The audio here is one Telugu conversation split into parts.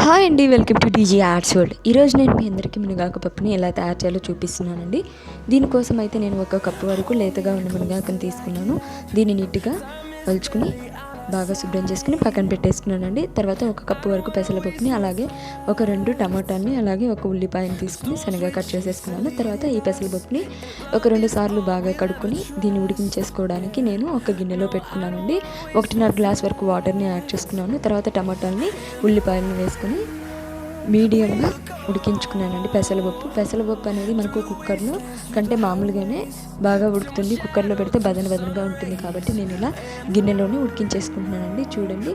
హాయ్ అండి welcome to DG arts world. ఈరోజు నేను మీ అందరికీ మునగాకు పప్పుని ఎలా తయారు చేయాలో చూపిస్తున్నానండి. దీనికోసం అయితే నేను ఒక కప్పు వరకు లేతగా ఉన్న మునగాకుని తీసుకున్నాను. దీన్ని నీట్గా వలుచుకుని బాగా శుభ్రం చేసుకుని పక్కన పెట్టేసుకున్నానండి. తర్వాత ఒక కప్పు వరకు పెసరపప్పుని అలాగే ఒక రెండు టమాటాని అలాగే ఒక ఉల్లిపాయని తీసుకుని సన్నగా కట్ చేసేసుకున్నాను. తర్వాత ఈ పెసరపప్పుని ఒక రెండు సార్లు బాగా కడుక్కొని దీన్ని ఉడికించేసుకోవడానికి నేను ఒక గిన్నెలో పెట్టుకున్నానండి. ఒకటిన్నర గ్లాస్ వరకు వాటర్ని యాడ్ చేసుకున్నాను. తర్వాత టమాటాలని ఉల్లిపాయలని వేసుకొని మీడియంగా ఉడికించుకున్నానండి పెసలపప్పు. పెసలపప్పు అనేది మనకు కుక్కర్లో కంటే మామూలుగానే బాగా ఉడుకుతుంది. కుక్కర్లో పెడితే బదన బదనగా ఉంటుంది కాబట్టి నేను ఇలా గిన్నెలోనే ఉడికించేసుకుంటున్నానండి. చూడండి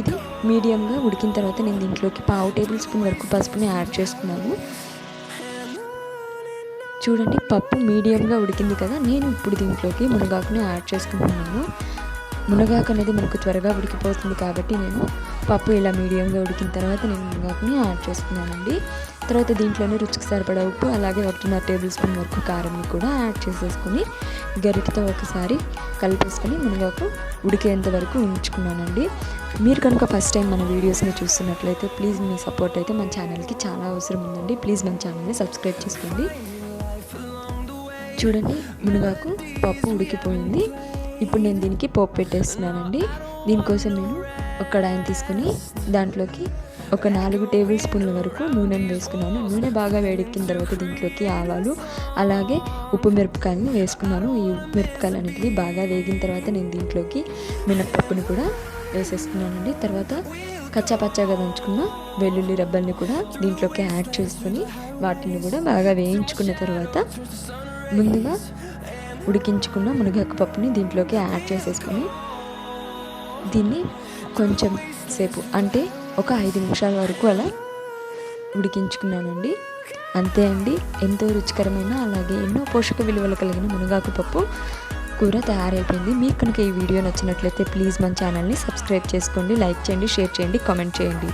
ఇది మీడియంగా ఉడికిన తర్వాత నేను దీంట్లోకి పావు టేబుల్ స్పూన్ వరకు పసుపుని యాడ్ చేసుకున్నాను. చూడండి పప్పు మీడియంగా ఉడికింది కదా నేను ఇప్పుడు దీంట్లోకి మునగాకుని యాడ్ చేసుకుంటున్నాను. మునగాకు అనేది మనకు త్వరగా ఉడికిపోతుంది కాబట్టి నేను పప్పు ఇలా మీడియంగా ఉడికిన తర్వాత నేను మునగాకుని యాడ్ చేసుకున్నానండి. తర్వాత దీంట్లోనే రుచికి సరిపడా ఉప్పు అలాగే ఒకటిన్నర టేబుల్ స్పూన్ వరకు కారంని కూడా యాడ్ చేసేసుకొని గరిటతో ఒకసారి కలిపేసుకొని మునగాకు ఉడికేంత వరకు ఉంచుకున్నానండి. మీరు కనుక ఫస్ట్ టైం మన వీడియోస్ని చూస్తున్నట్లయితే ప్లీజ్ మీ సపోర్ట్ అయితే మన ఛానల్కి చాలా అవసరం ఉందండి. ప్లీజ్ మన ఛానల్ని సబ్స్క్రైబ్ చేసుకోండి. చూడండి మునగాకు పప్పు ఉడికిపోయింది. ఇప్పుడు నేను దీనికి పోపు పెట్టేస్తున్నానండి. దీనికోసం నేను ఒక కడాయిని తీసుకొని దాంట్లోకి ఒక నాలుగు టేబుల్ స్పూన్ల వరకు నూనెను వేసుకున్నాను. నూనె బాగా వేడెక్కిన తర్వాత దీంట్లోకి ఆవాలు అలాగే ఉప్పు మిరపకాయలను వేసుకున్నాను. ఈ ఉప్పు మిరపకాయలు అనేది బాగా వేగిన తర్వాత నేను దీంట్లోకి మినప్పప్పుని కూడా వేసేసుకున్నానండి. తర్వాత కచ్చా పచ్చాగా దంచుకున్న వెల్లుల్లి రబ్బల్ని కూడా దీంట్లోకి యాడ్ చేసుకొని వాటిని కూడా బాగా వేయించుకున్న తర్వాత ముందుగా ఉడికించుకున్న మునగాకు పప్పుని దీంట్లోకి యాడ్ చేసేసుకొని దీన్ని కొంచెం సేపు అంటే ఒక ఐదు నిమిషాల వరకు అలా ఉడికించుకున్నానండి. అంతే అండి. ఎంతో రుచికరమైన అలాగే ఎన్నో పోషక విలువలు కలిగిన మునగాకు పప్పు కూర తయారైపోయింది. మీకు కనుక ఈ వీడియో నచ్చినట్లయితే ప్లీజ్ మన ఛానల్ని సబ్స్క్రైబ్ చేసుకోండి లైక్ చేయండి షేర్ చేయండి కామెంట్ చేయండి.